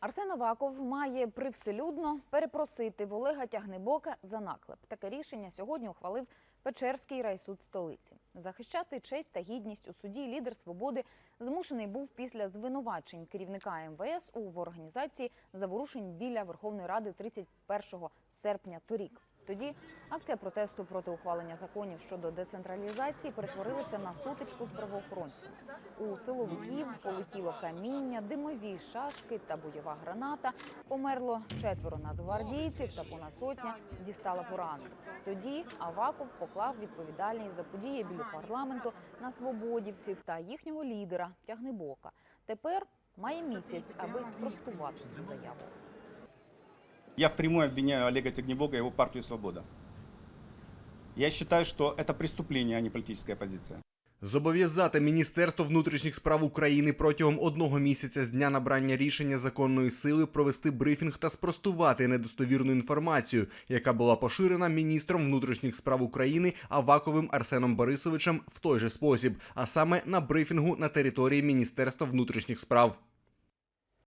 Арсен Аваков має привселюдно перепросити в Олега Тягнебока за наклеп. Таке рішення сьогодні ухвалив Печерський райсуд столиці. Захищати честь та гідність у суді лідер свободи змушений був після звинувачень керівника МВС у організації заворушень біля Верховної Ради 31 серпня торік. Тоді акція протесту проти ухвалення законів щодо децентралізації перетворилася на сутичку з правоохоронцями. У силовиків полетіло каміння, димові шашки та бойова граната. Померло четверо нацгвардійців та понад сотня дістала поранень. Тоді Аваков поклав відповідальність за події біля парламенту на свободівців та їхнього лідера Тягнебока. Тепер має місяць, аби спростувати цю заяву. Я впрямую обвиняю Олега Тягнебока и его партию «Свобода». Я считаю, что это преступление, а не политическая позиция. Зобов'язати Міністерство внутрішніх справ України протягом одного місяця з дня набрання рішення законної сили провести брифінг та спростувати недостовірну інформацію, яка була поширена міністром внутрішніх справ України Аваковим Арсеном Борисовичем в той же спосіб, а саме на брифінгу на території Міністерства внутрішніх справ.